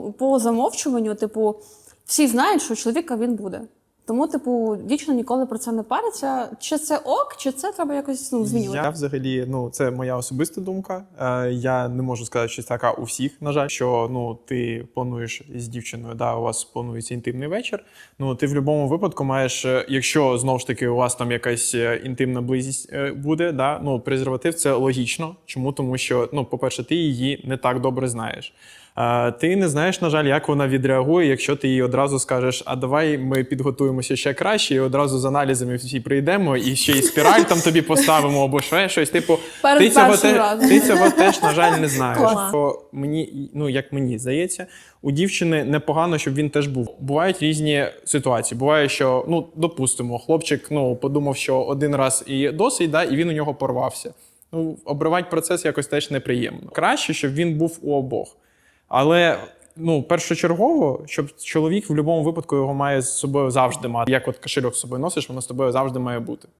По замовчуванню, типу, всі знають, що чоловіка він буде. Тому, типу, дівчина ніколи про це не париться. Чи це ок, чи це треба якось ну, змінювати? Я взагалі, ну це моя особиста думка. Е, я не можу сказати, що це така у всіх, на жаль, що ну ти плануєш з дівчиною, да, у вас планується інтимний вечір. Ну ти в будь-якому випадку маєш, е, якщо знову ж таки у вас там якась е, інтимна близість е, буде, да, ну презерватив це логічно. Чому? Тому що, ну, по-перше, ти її не так добре знаєш. Е, Ти не знаєш, на жаль, як вона відреагує, якщо ти їй одразу скажеш, а давай ми підготуємося ще краще, і одразу з аналізами всі прийдемо, і ще й спіраль там тобі поставимо, або ще щось. Типу, ти цього, те- ти цього теж, на жаль, не знаєш. То мені, ну як мені здається, у дівчини непогано, щоб він теж був. Бувають різні ситуації. Буває, що ну допустимо, хлопчик ну подумав, що один раз і досить, да, і він у нього порвався. Ну, обривати процес якось теж неприємно. Краще, щоб він був у обох. Але ну, першочергово, щоб чоловік в будь-якому випадку його має з собою завжди мати. Як от кошельок з собою носиш, воно з тобою завжди має бути.